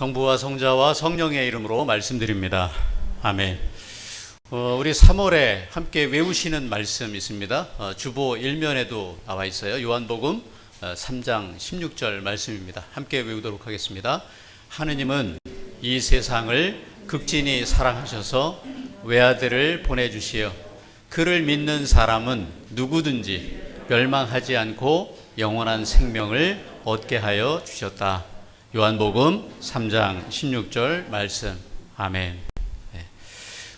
성부와 성자와 성령의 이름으로 말씀드립니다. 아멘. 어, 우리 3월에 함께 외우시는 말씀 있습니다. 어, 주보 1면에도 나와 있어요. 요한복음 어, 3장 16절 말씀입니다. 함께 외우도록 하겠습니다. 하느님은 이 세상을 극진히 사랑하셔서 외아들을 보내주시어 그를 믿는 사람은 누구든지 멸망하지 않고 영원한 생명을 얻게 하여 주셨다. 요한복음 3장 16절 말씀. 아멘. 네.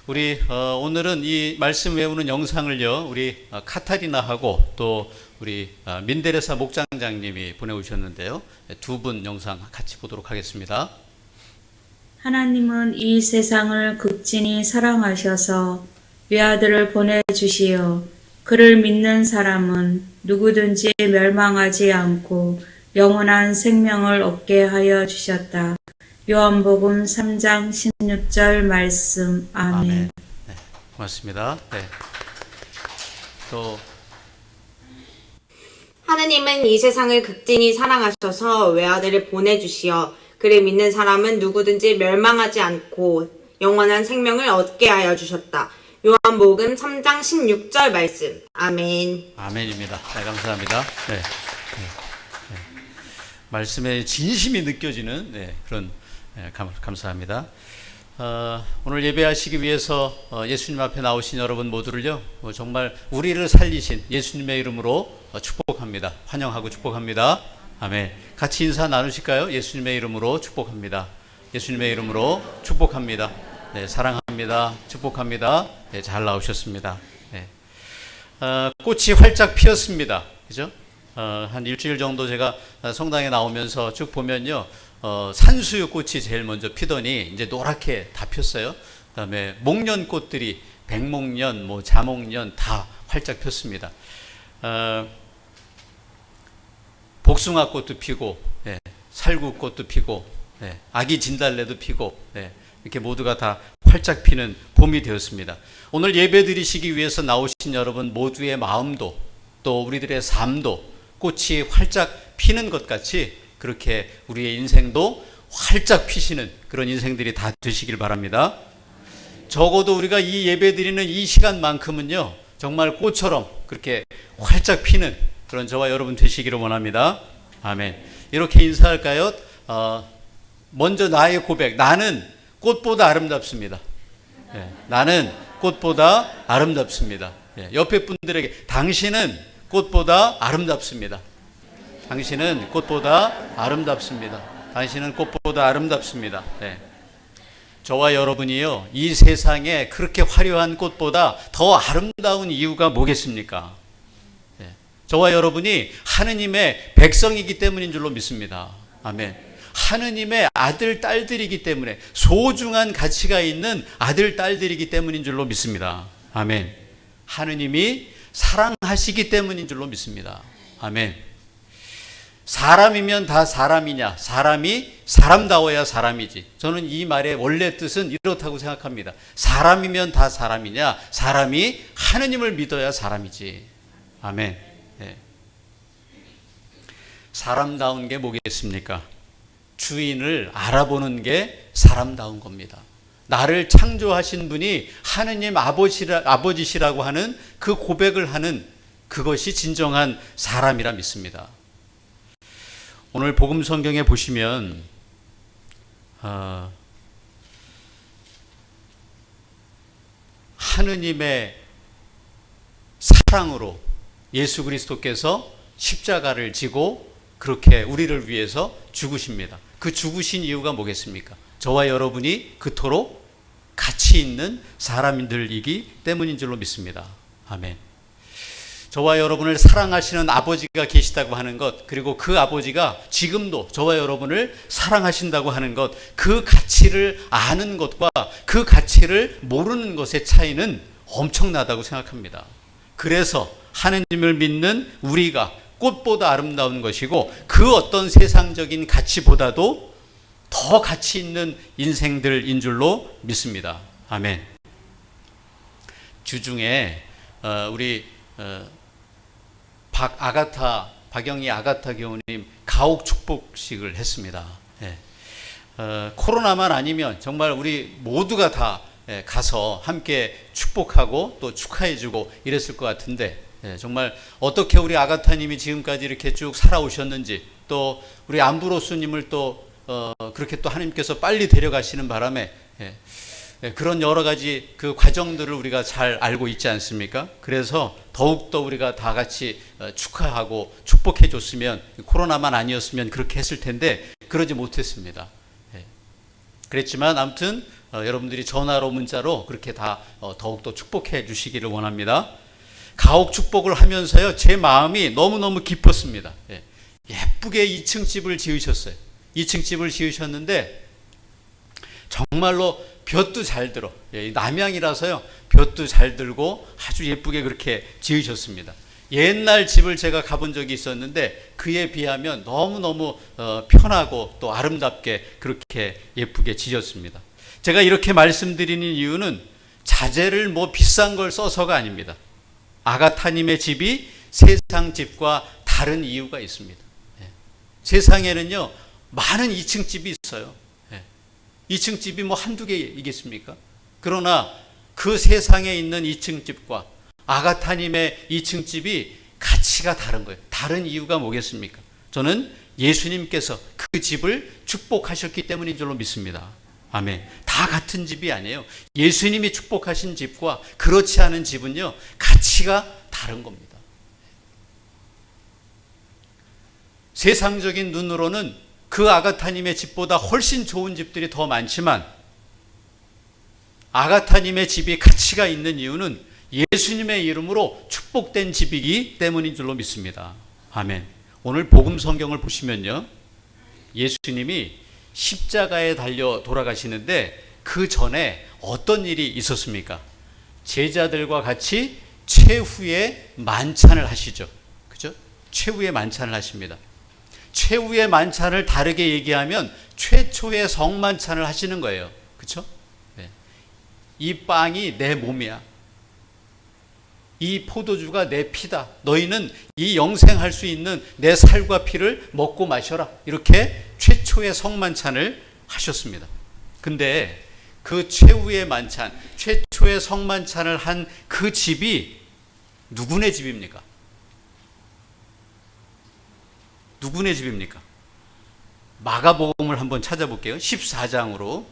우리 어, 오늘은 이 말씀 외우는 영상을요. 우리 어, 카타리나하고 또 우리 어, 민데레사 목장장님이 보내오셨는데요. 두 분 영상 같이 보도록 하겠습니다. 하나님은 이 세상을 극진히 사랑하셔서 외아들을 보내주시어 그를 믿는 사람은 누구든지 멸망하지 않고 영원한 생명을 얻게 하여 주셨다. 요한복음 3장 16절 말씀. 아멘. 아멘. 네, 고맙습니다. 네. 또 하느님은 이 세상을 극진히 사랑하셔서 외아들을 보내주시어 그를 믿는 사람은 누구든지 멸망하지 않고 영원한 생명을 얻게 하여 주셨다. 요한복음 3장 16절 말씀. 아멘. 아멘입니다. 네, 감사합니다. 네. 말씀의 진심이 느껴지는 네, 그런 네, 감, 감사합니다. 어, 오늘 예배하시기 위해서 어, 예수님 앞에 나오신 여러분 모두를요 어, 정말 우리를 살리신 예수님의 이름으로 어, 축복합니다. 환영하고 축복합니다. 아멘. 같이 인사 나누실까요? 예수님의 이름으로 축복합니다. 예수님의 이름으로 축복합니다. 네, 사랑합니다. 축복합니다. 네, 잘 나오셨습니다. 네. 어, 꽃이 활짝 피었습니다. 그죠? 어, 한 일주일 정도 제가 성당에 나오면서 쭉 보면요. 어, 산수유 꽃이 제일 먼저 피더니 이제 노랗게 다 폈어요. 그다음에 목련 꽃들이 백목련, 뭐 자목련 다 활짝 폈습니다. 어, 복숭아 꽃도 피고, 예, 살구 꽃도 피고, 예, 아기 진달래도 피고, 예, 이렇게 모두가 다 활짝 피는 봄이 되었습니다. 오늘 예배 드리시기 위해서 나오신 여러분 모두의 마음도 또 우리들의 삶도 꽃이 활짝 피는 것 같이 그렇게 우리의 인생도 활짝 피시는 그런 인생들이 다 되시길 바랍니다. 적어도 우리가 이 예배 드리는 이 시간만큼은요, 정말 꽃처럼 그렇게 활짝 피는 그런 저와 여러분 되시기를 원합니다. 아멘. 이렇게 인사할까요? 어, 먼저 나의 고백. 나는 꽃보다 아름답습니다. 예, 나는 꽃보다 아름답습니다. 예, 옆에 분들에게 당신은 꽃보다 아름답습니다. 당신은 꽃보다 아름답습니다. 당신은 꽃보다 아름답습니다. 예. 저와 여러분이요, 이 세상에 그렇게 화려한 꽃보다 더 아름다운 이유가 뭐겠습니까? 예. 저와 여러분이 하느님의 백성이기 때문인 줄로 믿습니다. 아멘. 하느님의 아들, 딸들이기 때문에 소중한 가치가 있는 아들, 딸들이기 때문인 줄로 믿습니다. 아멘. 하느님이 사랑 하시기 때문인 줄로 믿습니다. 아멘. 사람이면 다 사람이냐? 사람이 사람다워야 사람이지. 저는 이 말의 원래 뜻은 이렇다고 생각합니다. 사람이면 다 사람이냐? 사람이 하느님을 믿어야 사람이지. 아멘. 네. 사람다운 게 뭐겠습니까? 주인을 알아보는 게 사람다운 겁니다. 나를 창조하신 분이 하느님 아버지라, 아버지시라고 하는 그 고백을 하는 그것이 진정한 사람이라 믿습니다. 오늘 복음 성경에 보시면 어, 하느님의 사랑으로 예수 그리스도께서 십자가를 지고 그렇게 우리를 위해서 죽으십니다. 그 죽으신 이유가 뭐겠습니까? 저와 여러분이 그토록 가치 있는 사람들이기 때문인 줄로 믿습니다. 아멘. 저와 여러분을 사랑하시는 아버지가 계시다고 하는 것, 그리고 그 아버지가 지금도 저와 여러분을 사랑하신다고 하는 것, 그 가치를 아는 것과 그 가치를 모르는 것의 차이는 엄청나다고 생각합니다. 그래서 하느님을 믿는 우리가 꽃보다 아름다운 것이고 그 어떤 세상적인 가치보다도 더 가치 있는 인생들인 줄로 믿습니다. 아멘. 주중에 어, 우리 어, 박 아가타 박영희 아가타 교우님 가옥 축복식을 했습니다. 예. 어, 코로나만 아니면 정말 우리 모두가 다 예, 가서 함께 축복하고 또 축하해주고 이랬을 것 같은데 예, 정말 어떻게 우리 아가타님이 지금까지 이렇게 쭉 살아오셨는지 또 우리 안브로스님을 또 어, 그렇게 또 하나님께서 빨리 데려가시는 바람에 예, 예, 그런 여러 가지 그 과정들을 우리가 잘 알고 있지 않습니까? 그래서 더욱더 우리가 다 같이 어, 축하하고 축복해 줬으면 코로나만 아니었으면 그렇게 했을 텐데 그러지 못했습니다. 예. 그랬지만 아무튼 어, 여러분들이 전화로 문자로 그렇게 다 어, 더욱더 축복해 주시기를 원합니다. 가옥 축복을 하면서요 제 마음이 너무너무 기뻤습니다. 예. 예쁘게 2층 집을 지으셨어요. 2층 집을 지으셨는데 정말로 볕도 잘 들어. 예, 남양이라서요. 볕도 잘 들고 아주 예쁘게 그렇게 지으셨습니다. 옛날 집을 제가 가본 적이 있었는데 그에 비하면 너무너무 어, 편하고 또 아름답게 그렇게 예쁘게 지었습니다. 제가 이렇게 말씀드리는 이유는 자재를 뭐 비싼 걸 써서가 아닙니다. 아가타님의 집이 세상 집과 다른 이유가 있습니다. 예. 세상에는요, 많은 2층 집이 있어요. 예. 2층 집이 뭐 한두 개이겠습니까? 그러나 그 세상에 있는 2층 집과 아가타님의 2층 집이 가치가 다른 거예요. 다른 이유가 뭐겠습니까? 저는 예수님께서 그 집을 축복하셨기 때문인 줄로 믿습니다. 아멘. 다 같은 집이 아니에요. 예수님이 축복하신 집과 그렇지 않은 집은요, 가치가 다른 겁니다. 세상적인 눈으로는 그 아가타님의 집보다 훨씬 좋은 집들이 더 많지만 아가타님의 집이 가치가 있는 이유는 예수님의 이름으로 축복된 집이기 때문인 줄로 믿습니다. 아멘. 오늘 복음 성경을 보시면요. 예수님이 십자가에 달려 돌아가시는데 그 전에 어떤 일이 있었습니까? 제자들과 같이 최후의 만찬을 하시죠. 그죠? 최후의 만찬을 하십니다. 최후의 만찬을 다르게 얘기하면 최초의 성만찬을 하시는 거예요. 그렇죠? 네. 이 빵이 내 몸이야. 이 포도주가 내 피다. 너희는 이 영생할 수 있는 내 살과 피를 먹고 마셔라. 이렇게 최초의 성만찬을 하셨습니다. 근데 그 최후의 만찬, 최초의 성만찬을 한 그 집이 누구네 집입니까? 누구네 집입니까? 마가복음을 한번 찾아볼게요. 14장으로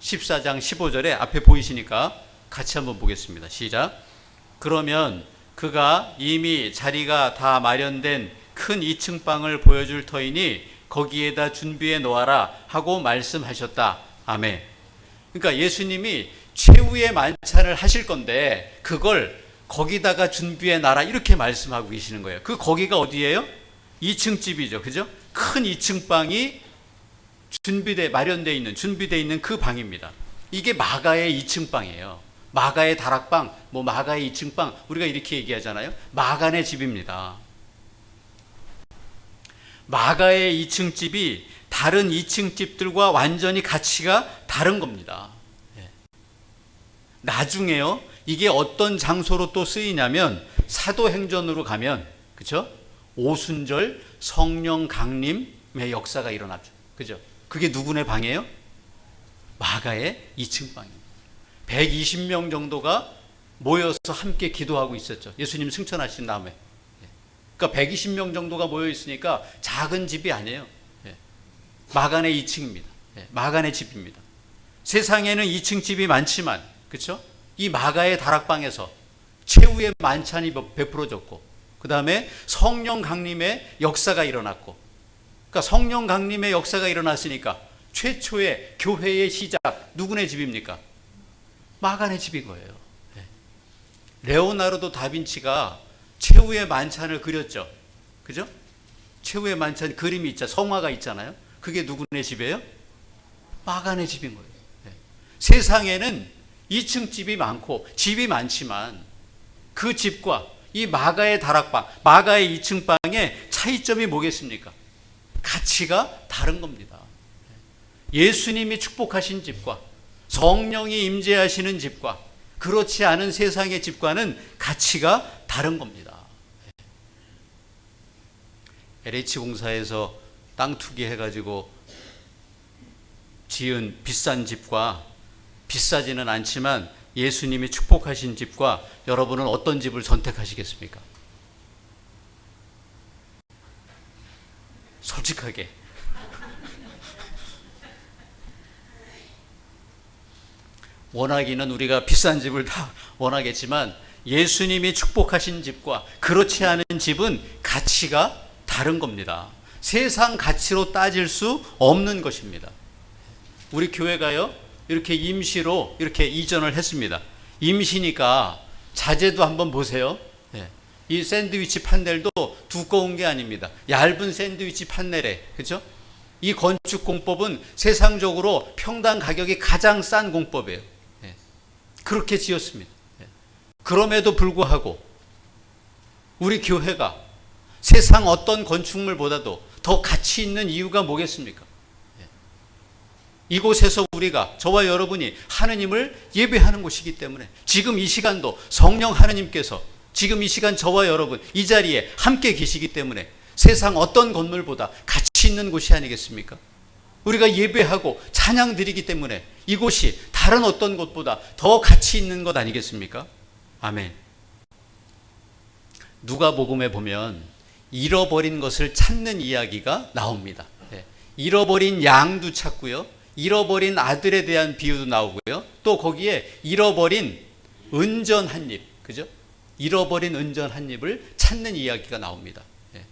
14장 15절에 앞에 보이시니까 같이 한번 보겠습니다. 시작. 그러면 그가 이미 자리가 다 마련된 큰 2층 방을 보여줄 터이니 거기에다 준비해 놓아라 하고 말씀하셨다. 아멘. 그러니까 예수님이 최후의 만찬을 하실 건데 그걸 거기다가 준비해 놔라 이렇게 말씀하고 계시는 거예요. 그 거기가 어디예요? 2층 집이죠. 그죠? 큰 2층 방이 준비돼 마련돼 있는 준비돼 있는 그 방입니다. 이게 마가의 2층 방이에요. 마가의 다락방, 뭐 마가의 2층 방 우리가 이렇게 얘기하잖아요. 마간의 집입니다. 마가의 2층 집이 다른 2층 집들과 완전히 가치가 다른 겁니다. 예. 나중에요. 이게 어떤 장소로 또 쓰이냐면 사도행전으로 가면 그렇죠? 오순절 성령 강림의 역사가 일어나죠. 그죠? 그게 누구네 방이에요? 마가의 2층 방입니다. 120명 정도가 모여서 함께 기도하고 있었죠. 예수님 승천하신 다음에. 예. 그러니까 120명 정도가 모여 있으니까 작은 집이 아니에요. 예. 마간의 2층입니다. 예. 마간의 집입니다. 세상에는 2층 집이 많지만, 그렇죠? 이 마가의 다락방에서 최후의 만찬이 베풀어졌고, 그 다음에 성령 강림의 역사가 일어났고, 그러니까 성령 강림의 역사가 일어났으니까 최초의 교회의 시작 누구네 집입니까? 마간의 집인 거예요. 네. 레오나르도 다빈치가 최후의 만찬을 그렸죠. 그죠? 최후의 만찬 그림이 있자 성화가 있잖아요. 그게 누구네 집이에요? 마간의 집인 거예요. 네. 세상에는 2층 집이 많고 집이 많지만 그 집과 이 마가의 다락방, 마가의 2층 방의 차이점이 뭐겠습니까? 가치가 다른 겁니다. 예수님이 축복하신 집과 성령이 임재하시는 집과 그렇지 않은 세상의 집과는 가치가 다른 겁니다. LH 공사에서 땅 투기해 가지고 지은 비싼 집과 비싸지는 않지만 예수님이 축복하신 집과 여러분은 어떤 집을 선택하시겠습니까? 솔직하게. 원하기는 우리가 비싼 집을 다 원하겠지만 예수님이 축복하신 집과 그렇지 않은 집은 가치가 다른 겁니다. 세상 가치로 따질 수 없는 것입니다. 우리 교회가요, 이렇게 임시로 이렇게 이전을 했습니다. 임시니까 자재도 한번 보세요. 예. 이 샌드위치 판넬도 두꺼운 게 아닙니다. 얇은 샌드위치 판넬에, 그죠? 이 건축 공법은 세상적으로 평당 가격이 가장 싼 공법이에요. 예. 그렇게 지었습니다. 예. 그럼에도 불구하고 우리 교회가 세상 어떤 건축물보다도 더 가치 있는 이유가 뭐겠습니까? 예. 이곳에서 우리가 저와 여러분이 하느님을 예배하는 곳이기 때문에 지금 이 시간도 성령 하느님께서 지금 이 시간 저와 여러분 이 자리에 함께 계시기 때문에 세상 어떤 건물보다 가치 있는 곳이 아니겠습니까? 우리가 예배하고 찬양 드리기 때문에 이곳이 다른 어떤 곳보다 더 가치 있는 것 아니겠습니까? 아멘. 누가복음에 보면 잃어버린 것을 찾는 이야기가 나옵니다. 예. 잃어버린 양도 찾고요. 잃어버린 아들에 대한 비유도 나오고요. 또 거기에 잃어버린 은전 한 입, 그죠? 잃어버린 은전 한 입을 찾는 이야기가 나옵니다. 예.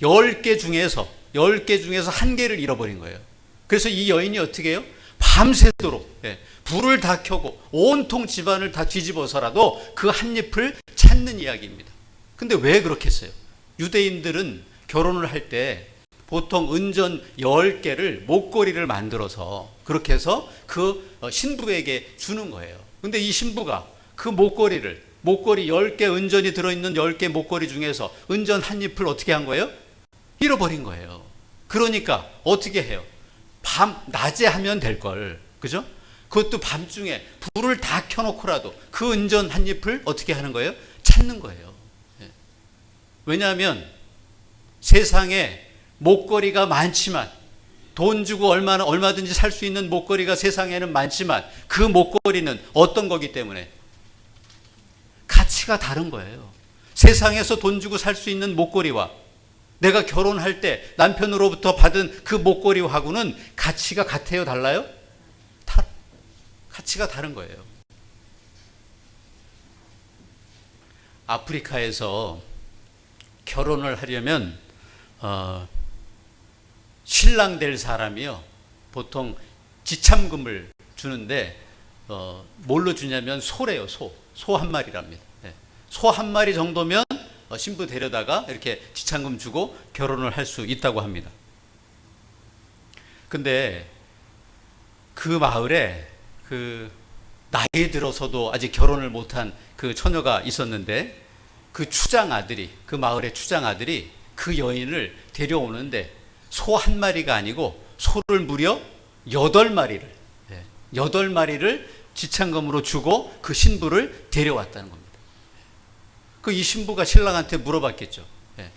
10개 중에서 10개 중에서 한 개를 잃어버린 거예요. 그래서 이 여인이 어떻게 해요? 밤새도록 예, 불을 다 켜고 온통 집안을 다 뒤집어서라도 그한 잎을 찾는 이야기입니다. 근데 왜 그렇게 했어요? 유대인들은 결혼을 할때 보통 은전 10개를 목걸이를 만들어서 그렇게 해서 그 어, 신부에게 주는 거예요. 근데 이 신부가 그 목걸이를 목걸이 10개 은전이 들어있는 10개 목걸이 중에서 은전 한 잎을 어떻게 한 거예요? 잃어버린 거예요. 그러니까 어떻게 해요? 밤, 낮에 하면 될 걸. 그죠? 그것도 밤중에 불을 다 켜놓고라도 그 은전 한 잎을 어떻게 하는 거예요? 찾는 거예요. 예. 왜냐하면 세상에 목걸이가 많지만 돈 주고 얼마나 얼마든지 살 수 있는 목걸이가 세상에는 많지만 그 목걸이는 어떤 거기 때문에 가치가 다른 거예요. 세상에서 돈 주고 살 수 있는 목걸이와 내가 결혼할 때 남편으로부터 받은 그 목걸이하고는 가치가 같아요, 달라요? 다, 가치가 다른 거예요. 아프리카에서 결혼을 하려면 어, 신랑 될 사람이요 보통 지참금을 주는데 어, 뭘로 주냐면 소래요 소 소 한 마리랍니다. 소한 마리 정도면 어, 신부 데려다가 이렇게 지참금 주고 결혼을 할 수 있다고 합니다. 근데 그 마을에 그 나이 들어서도 아직 결혼을 못한 그 처녀가 있었는데 그 추장 아들이 그 마을의 추장 아들이 그 여인을 데려오는데 소 한 마리가 아니고 소를 무려 여덟 마리를 예, 여덟 마리를 지참금으로 주고 그 신부를 데려왔다는 겁니다. 그 이 신부가 신랑한테 물어봤겠죠. 예.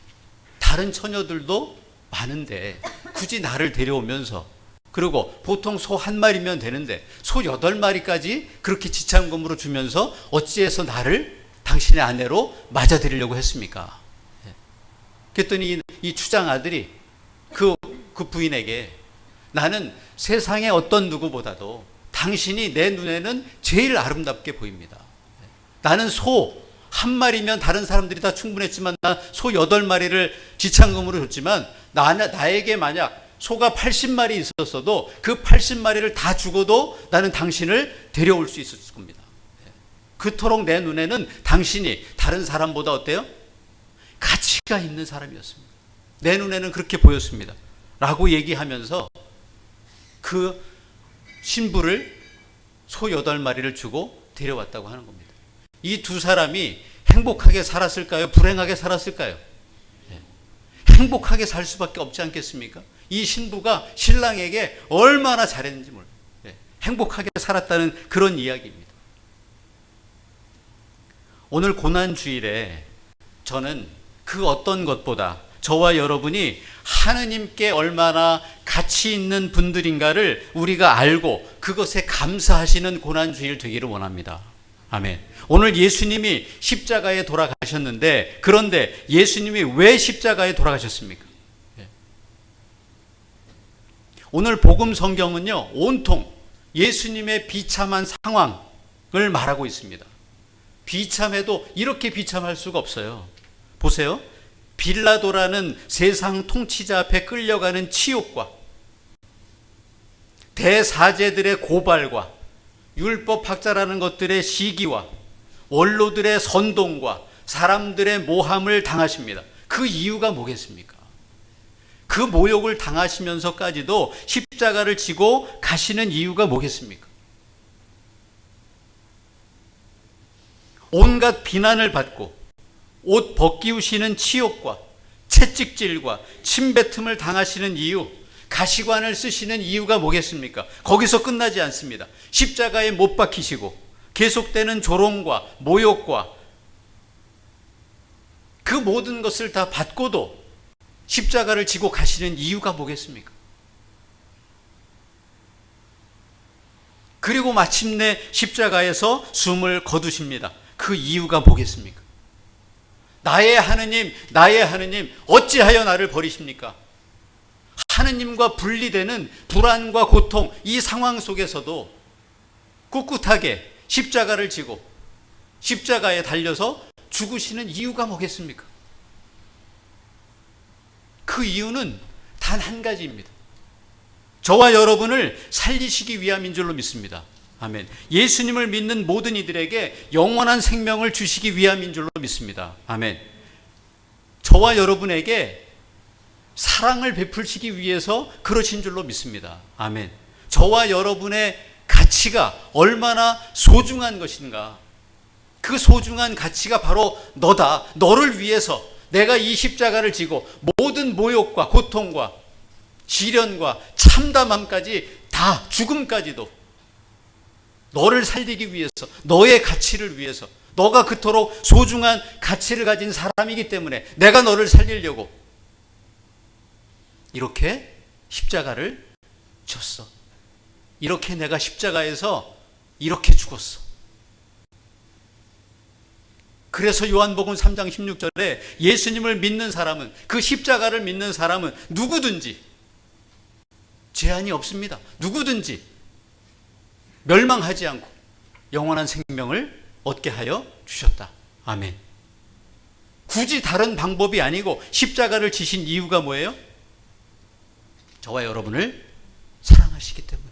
다른 처녀들도 많은데 굳이 나를 데려오면서 그리고 보통 소 한 마리면 되는데 소 여덟 마리까지 그렇게 지참금으로 주면서 어찌해서 나를 당신의 아내로 맞아들이려고 했습니까? 예. 그랬더니 이, 이 추장 아들이 그, 그 부인에게 나는 세상의 어떤 누구보다도 당신이 내 눈에는 제일 아름답게 보입니다. 예. 나는 소 한 마리면 다른 사람들이 다 충분했지만 나 소 여덟 마리를 지참금으로 줬지만 나, 나에게 만약 소가 80마리 있었어도 그 80마리를 다 죽어도 나는 당신을 데려올 수 있었을 겁니다. 예. 그토록 내 눈에는 당신이 다른 사람보다 어때요? 가치가 있는 사람이었습니다. 내 눈에는 그렇게 보였습니다. 라고 얘기하면서 그 신부를 소 여덟 마리를 주고 데려왔다고 하는 겁니다. 이 두 사람이 행복하게 살았을까요? 불행하게 살았을까요? 예. 행복하게 살 수밖에 없지 않겠습니까? 이 신부가 신랑에게 얼마나 잘했는지 몰라요. 예. 행복하게 살았다는 그런 이야기입니다. 오늘 고난 주일에 저는 그 어떤 것보다 저와 여러분이 하느님께 얼마나 가치 있는 분들인가를 우리가 알고 그것에 감사하시는 고난주일 되기를 원합니다. 아멘. 오늘 예수님이 십자가에 돌아가셨는데 그런데 예수님이 왜 십자가에 돌아가셨습니까? 예. 오늘 복음 성경은요 온통 예수님의 비참한 상황을 말하고 있습니다. 비참해도 이렇게 비참할 수가 없어요. 보세요. 빌라도라는 세상 통치자 앞에 끌려가는 치욕과 대사제들의 고발과 율법 학자라는 것들의 시기와 원로들의 선동과 사람들의 모함을 당하십니다. 그 이유가 뭐겠습니까? 그 모욕을 당하시면서까지도 십자가를 지고 가시는 이유가 뭐겠습니까? 온갖 비난을 받고 옷 벗기우시는 치욕과 채찍질과 침뱉음을 당하시는 이유, 가시관을 쓰시는 이유가 뭐겠습니까? 거기서 끝나지 않습니다. 십자가에 못 박히시고 계속되는 조롱과 모욕과 그 모든 것을 다 받고도 십자가를 지고 가시는 이유가 뭐겠습니까? 그리고 마침내 십자가에서 숨을 거두십니다. 그 이유가 뭐겠습니까? 나의 하느님, 나의 하느님, 어찌하여 나를 버리십니까? 하느님과 분리되는 불안과 고통, 이 상황 속에서도 꿋꿋하게 십자가를 지고 십자가에 달려서 죽으시는 이유가 뭐겠습니까? 그 이유는 단 한 가지입니다. 저와 여러분을 살리시기 위함인 줄로 믿습니다. 아멘. 예수님을 믿는 모든 이들에게 영원한 생명을 주시기 위함인 줄로 믿습니다. 아멘. 저와 여러분에게 사랑을 베풀시기 위해서 그러신 줄로 믿습니다. 아멘. 저와 여러분의 가치가 얼마나 소중한 것인가. 그 소중한 가치가 바로 너다. 너를 위해서 내가 이 십자가를 지고 모든 모욕과 고통과 시련과 참담함까지 다 죽음까지도 너를 살리기 위해서 너의 가치를 위해서 너가 그토록 소중한 가치를 가진 사람이기 때문에 내가 너를 살리려고 이렇게 십자가를 졌어. 이렇게 내가 십자가에서 이렇게 죽었어. 그래서 요한복음 3장 16절에 예수님을 믿는 사람은 그 십자가를 믿는 사람은 누구든지 제한이 없습니다. 누구든지 멸망하지 않고 영원한 생명을 얻게 하여 주셨다. 아멘. 굳이 다른 방법이 아니고 십자가를 지신 이유가 뭐예요? 저와 여러분을 사랑하시기 때문에.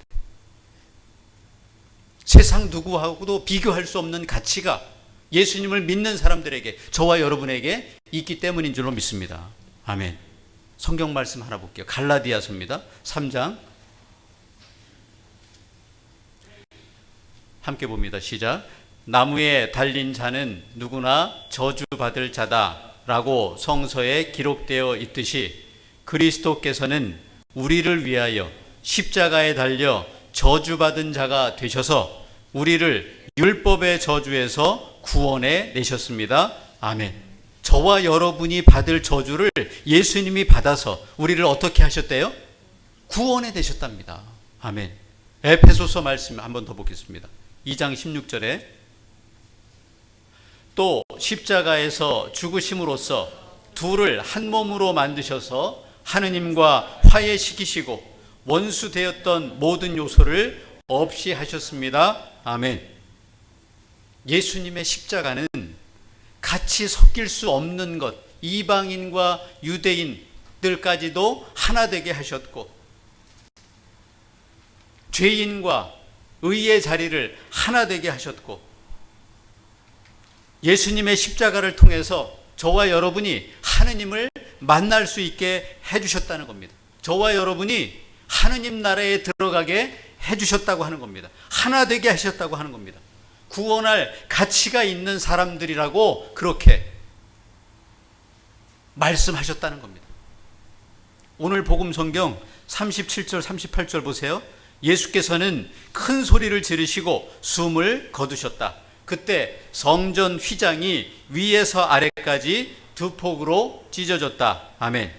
세상 누구하고도 비교할 수 없는 가치가 예수님을 믿는 사람들에게 저와 여러분에게 있기 때문인 줄로 믿습니다. 아멘. 성경 말씀 하나 볼게요. 갈라디아서입니다. 3장 함께 봅니다. 시작. 나무에 달린 자는 누구나 저주받을 자다라고 성서에 기록되어 있듯이 그리스도께서는 우리를 위하여 십자가에 달려 저주받은 자가 되셔서 우리를 율법의 저주에서 구원해 내셨습니다. 아멘. 저와 여러분이 받을 저주를 예수님이 받아서 우리를 어떻게 하셨대요? 구원해 내셨답니다. 아멘. 에페소서 말씀 한번 더 보겠습니다. 2장 16절에 또 십자가에서 죽으심으로써 둘을 한 몸으로 만드셔서 하느님과 화해시키시고 원수 되었던 모든 요소를 없이 하셨습니다. 아멘. 예수님의 십자가는 같이 섞일 수 없는 것, 이방인과 유대인들까지도 하나 되게 하셨고, 죄인과 의의 자리를 하나 되게 하셨고, 예수님의 십자가를 통해서 저와 여러분이 하느님을 만날 수 있게 해주셨다는 겁니다. 저와 여러분이 하느님 나라에 들어가게 해주셨다고 하는 겁니다. 하나 되게 하셨다고 하는 겁니다. 구원할 가치가 있는 사람들이라고 그렇게 말씀하셨다는 겁니다. 오늘 복음 성경 37절 38절 보세요. 예수께서는 큰 소리를 지르시고 숨을 거두셨다. 그때 성전 휘장이 위에서 아래까지 두 폭으로 찢어졌다. 아멘.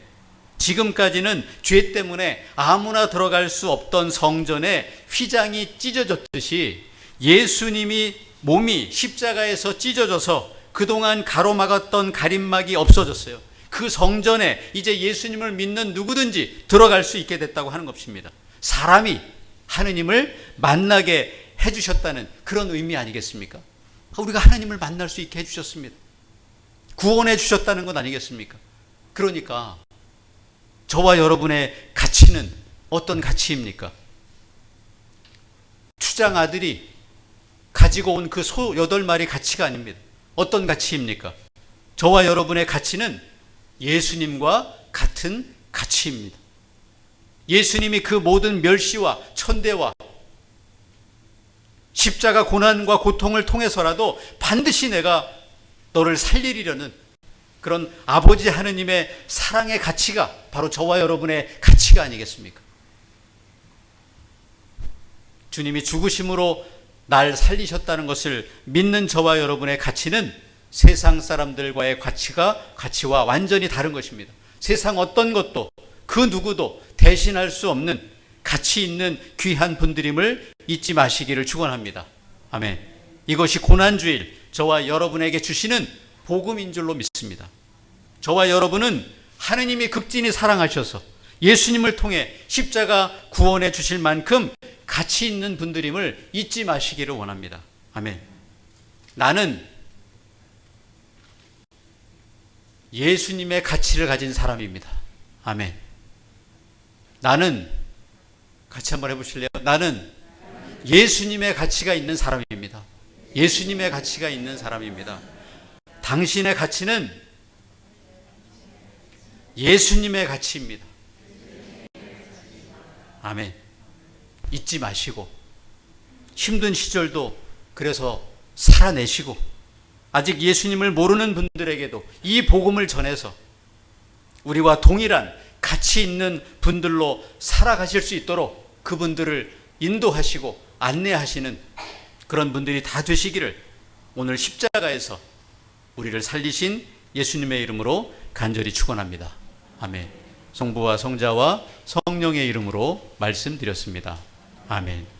지금까지는 죄 때문에 아무나 들어갈 수 없던 성전에 휘장이 찢어졌듯이 예수님이 몸이 십자가에서 찢어져서 그동안 가로막았던 가림막이 없어졌어요. 그 성전에 이제 예수님을 믿는 누구든지 들어갈 수 있게 됐다고 하는 것입니다. 사람이 하느님을 만나게 해주셨다는 그런 의미 아니겠습니까? 우리가 하나님을 만날 수 있게 해주셨습니다. 구원해 주셨다는 것 아니겠습니까? 그러니까 저와 여러분의 가치는 어떤 가치입니까? 추장 아들이 가지고 온 그 소 여덟 마리 가치가 아닙니다. 어떤 가치입니까? 저와 여러분의 가치는 예수님과 같은 가치입니다. 예수님이 그 모든 멸시와 천대와 십자가 고난과 고통을 통해서라도 반드시 내가 너를 살리리려는 그런 아버지 하느님의 사랑의 가치가 바로 저와 여러분의 가치가 아니겠습니까? 주님이 죽으심으로 날 살리셨다는 것을 믿는 저와 여러분의 가치는 세상 사람들과의 가치가 가치와 완전히 다른 것입니다. 세상 어떤 것도 그 누구도 대신할 수 없는 가치 있는 귀한 분들임을 잊지 마시기를 축원합니다. 아멘. 이것이 고난 주일 저와 여러분에게 주시는 복음인 줄로 믿습니다. 저와 여러분은 하느님이 극진히 사랑하셔서 예수님을 통해 십자가 구원해 주실 만큼 가치 있는 분들임을 잊지 마시기를 원합니다. 아멘. 나는 예수님의 가치를 가진 사람입니다. 아멘. 나는 같이 한번 해보실래요? 나는 예수님의 가치가 있는 사람입니다. 예수님의 가치가 있는 사람입니다. 당신의 가치는 예수님의 가치입니다. 아멘. 잊지 마시고 힘든 시절도 그래서 살아내시고 아직 예수님을 모르는 분들에게도 이 복음을 전해서 우리와 동일한 가치 있는 분들로 살아가실 수 있도록 그분들을 인도하시고 안내하시는 그런 분들이 다 되시기를 오늘 십자가에서 우리를 살리신 예수님의 이름으로 간절히 축원합니다. 아멘. 성부와 성자와 성령의 이름으로 말씀드렸습니다. 아멘.